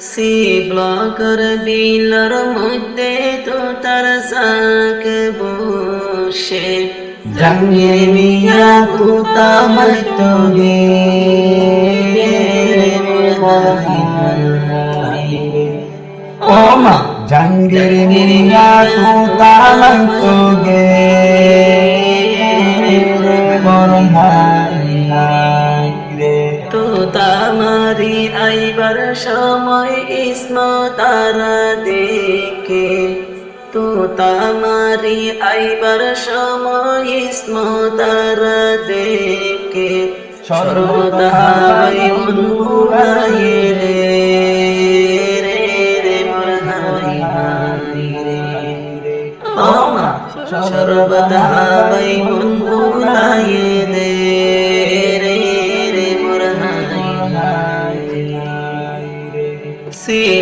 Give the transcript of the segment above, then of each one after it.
C ব্লকের বিলর মধ্যে তো তার সাক বসে। জঙ্গে মিয়া তুতা মতো গে। ও মা জঙ্গের মিয়া তুতা মতো গে। তো তামারি আইবার সময় ইসমা তারা দেখে। তো তামারি আইবার সময় ইসমা তারা দেখে। সর্বদাই মনুরাই রে রে রে মোর হাই হাই রে ও মা সর্বদাই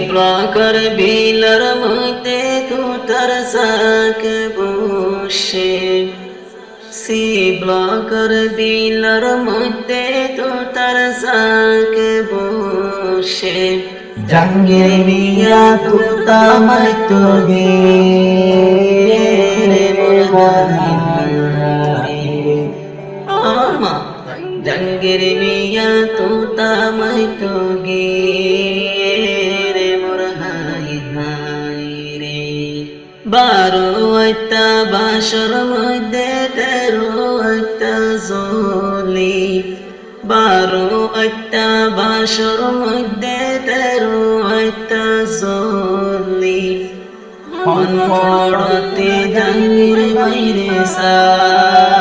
ব্লকর বিলর মধ্যে তুতার সাক বসে। সে ব্লকর বিলর মধ্যে তুতার সাক বসে। জঙ্গে মিয়া তুতা মতো গে। আমা মিয়া তুতা মাই বারো একটা বাসর মধ্যে তেরো একটা জলি। বারো একটা বাসর মধ্যে তেরো একটা জলি। মন পড়তে জানি বাইরে সাইনি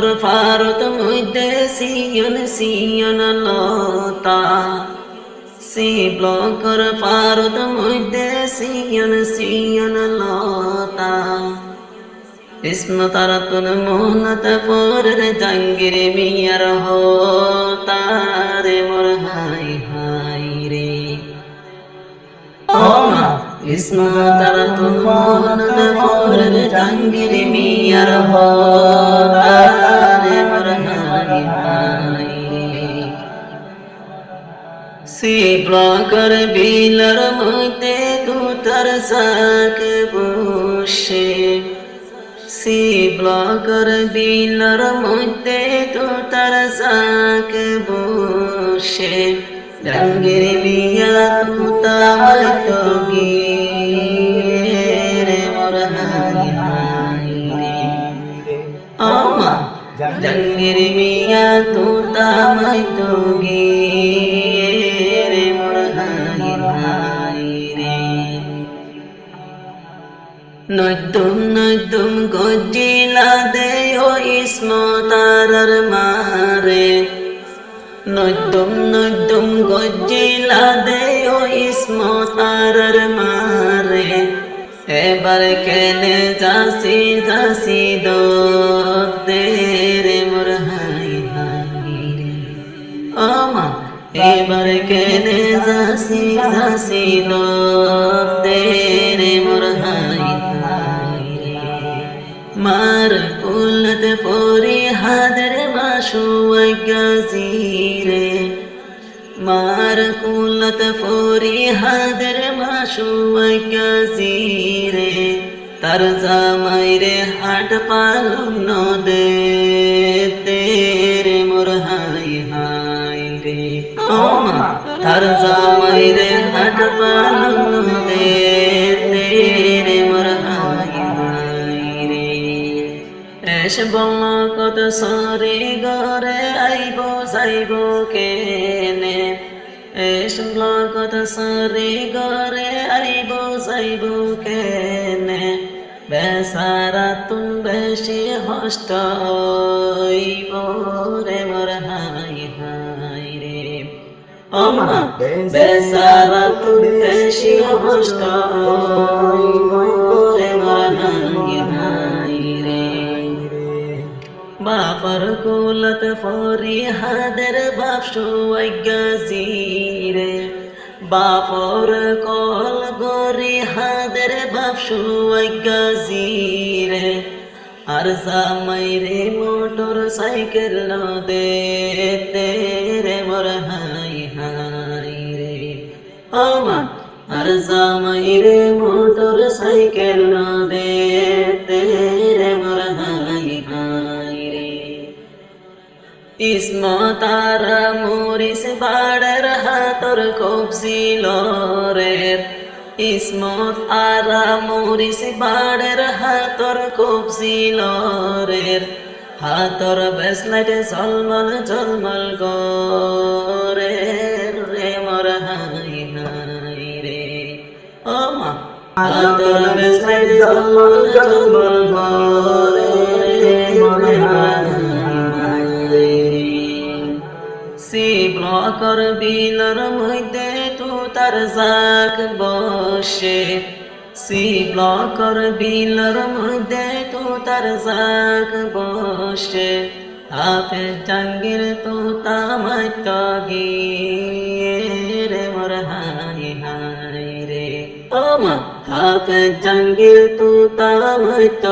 ব্লকর ভারত মধ্যে সিয়ন সিয়ন লতা। সি ব্লকর ভারত মধ্যে সিয়ন সিয়ন লতা। ইসমা তারা তুন মোহনত পরের জাঙ্গির মিয়ার হতা রে মোর হাই হাই রে। ইসমা তারা তুন মোহনত পরের জাঙ্গির মিয়ার হতা। সে ব্লকর বিলর মধ্যে তুতার সাক বসে। সে ব্লকর বিলর মধ্যে তুতার সাক বসে। রঙ্গের বিয়া তুতা মতো রে মোর হাই হাই রে আমা জঙ্গের মিয়া তুতা মতো রে নদুম নদুম গজিলা দে ও ইসমো তারার মারে নদুম নদুম গজিলা দে ও ইসমো তারার মারে এবার কেনে যাসি যাসি দো রে মোর হাই হাই রে। আমা এবার কেনে যাসি যাসি দো রে মোর হাই মাসু গাজিরে। মার কুলত পরি হাদর মাসু গাজিরে। তার জামাই রে হাট পালন দে তেরে মোর হাই হাই রে। তার জামাই রে হাট পালন এস বল কত সরে গরে আইব, যাইব কেনে? এস বল কত সরে গরে আইব, যাইব কেনে? বেসারা তুম বেশি হষ্ট রে, মোর হাই হাই রে। অমা বেসারা তুম বেশি হষ্ট রে, মোর হাই হাই রে বাপর কুলত ফরি হাদের বাপসু রে বাপর কল গরি হাদের বাপসু রে আর জামাইরে মোটর সাইকেল দে তেরে মোর হাই রে। আমা আর জামাইরে মোটর তারা মরিস বাড়ার হাতর কবছিল রে ইসমো তারা মরিস বাড়ার হাতর কবছিল রে হাতর বেসলাইটে ঝলমল ঝলমল করে রে মর হাই হাই রে। ও মা। হাতর বেসলাইটে ঝলমল ঝলমল ব্লকর বিলর মধ্যে তু তার জাক বসে। সি ব্লকর বিলর মধ্যে তু তার জাক বসে। আপে জাঙ্গির তু তামাত রে মোর হাই হাই রে। ও মা আপে জাঙ্গির তু তামাত